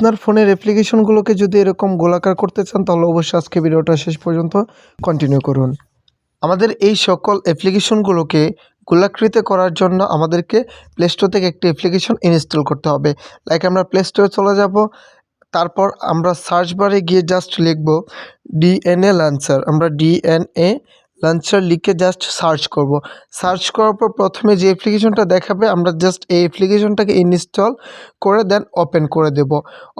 আপনার ফোনের অ্যাপ্লিকেশনগুলোকে যদি এরকম গোলাকার করতে চান, তাহলে অবশ্যই আজকে ভিডিওটা শেষ পর্যন্ত কন্টিনিউ করুন। আমাদের এই সকল অ্যাপ্লিকেশনগুলোকে গোলাকৃত করার জন্য আমাদেরকে প্লে স্টোর থেকে একটি অ্যাপ্লিকেশন ইনস্টল করতে হবে। লাইক আমরা প্লে স্টোরে চলে যাব, তারপর আমরা সার্চ বারে গিয়ে জাস্ট লিখব ডিএনএ লাঞ্চার আমরা ডিএনএ লাঞ্চার লিখে জাস্ট সার্চ করব। সার্চ করার পর প্রথমে যে অ্যাপ্লিকেশনটা দেখাবে, আমরা জাস্ট এই অ্যাপ্লিকেশনটাকে ইনস্টল করে দেন ওপেন করে দেব।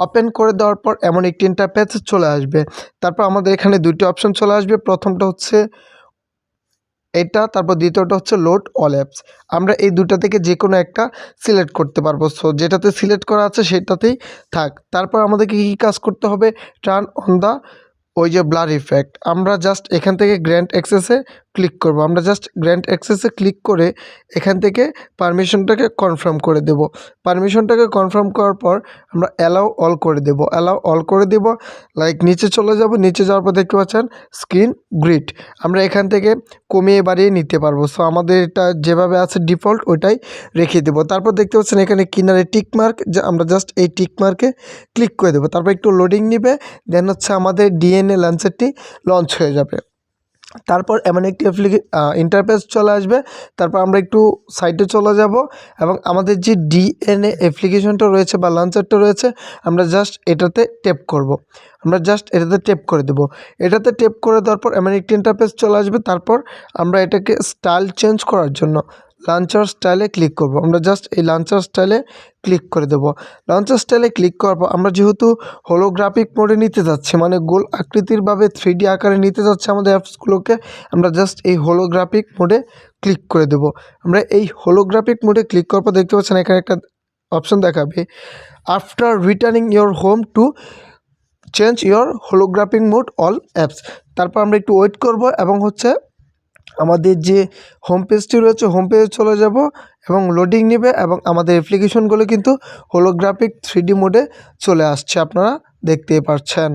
ওপেন করে দেওয়ার পর এমন একটি ইন্টারপেজ চলে আসবে। তারপর আমাদের এখানে দুটি অপশন চলে আসবে। প্রথমটা হচ্ছে এটা, তারপর দ্বিতীয়টা হচ্ছে লোড অল অ্যাপস আমরা এই দুটা থেকে যে কোনো একটা সিলেক্ট করতে পারব। সো যেটাতে সিলেক্ট করা আছে সেটাতেই থাক। তারপর আমাদেরকে কী কাজ করতে হবে? টার্ন অন দ্য ওই যে ব্লার ইফেক্ট আমরা জাস্ট এখান থেকে গ্র্যান্ড অ্যাক্সেসে ক্লিক করব। আমরা জাস্ট গ্র্যান্ড অ্যাক্সেসে ক্লিক করে এখান থেকে পারমিশনটাকে কনফার্ম করে দেব। পারমিশনটাকে কনফার্ম করার পর আমরা অ্যালাউ অল করে দেব। অ্যালাউ অল করে দেব লাইক নিচে চলে যাব। নিচে যাওয়ার পর দেখতে পাচ্ছেন স্ক্রিন গ্রিড আমরা এখান থেকে কমিয়ে বাড়িয়ে নিতে পারব। সো আমাদের এটা যেভাবে আছে ডিফল্ট ওইটাই রেখে দেবো। তারপর দেখতে পাচ্ছেন এখানে কিনারে টিক মার্ক যে আমরা জাস্ট এই টিক মার্কে ক্লিক করে দেবো। তারপর একটু লোডিং নিবে। দেন হচ্ছে আমাদের ডিএনএ লঞ্চারটি লঞ্চ হয়ে যাবে। তারপর এমন একটি অ্যাপ্লিকে ইন্টারফেস চলে আসবে। তারপর আমরা একটু সাইটে চলে যাব এবং আমাদের যে ডিএনএ অ্যাপ্লিকেশনটা রয়েছে বা লঞ্চারটা রয়েছে, আমরা জাস্ট এটাতে টেপ করব। আমরা জাস্ট এটাতে টেপ করে দেব। এটাতে টেপ করে দেওয়ার পর এমন একটি ইন্টারফেস চলে আসবে। তারপর আমরা এটাকে স্টাইল চেঞ্জ করার জন্য লাঞ্চার স্টাইলে ক্লিক করব। আমরা জাস্ট এই লাঞ্চার স্টাইলে ক্লিক করে দেব। লাঞ্চার স্টাইলে ক্লিক করার পর আমরা যেহেতু হোলোগ্রাফিক মোডে নিতে যাচ্ছি মানে গোল আকৃতিরভাবে থ্রি আকারে নিতে যাচ্ছে আমাদের অ্যাপসগুলোকে আমরা জাস্ট এই হোলোগ্রাফিক মোডে ক্লিক করে দেব। আমরা এই হোলোগ্রাফিক মোডে ক্লিক করার পর দেখতে পাচ্ছেন এখানে একটা অপশন দেখাবে। After returning your home to change your holographic mode all apps তারপর আমরা একটু ওয়েট করব এবং হচ্ছে আমাদের যে হোম পেজটি রয়েছে হোম পেজে চলে যাব এবং লোডিং নেবে এবং আমাদের অ্যাপ্লিকেশনগুলো কিন্তু হোলোগ্রাফিক থ্রি মোডে চলে আসছে, আপনারা দেখতেই পাচ্ছেন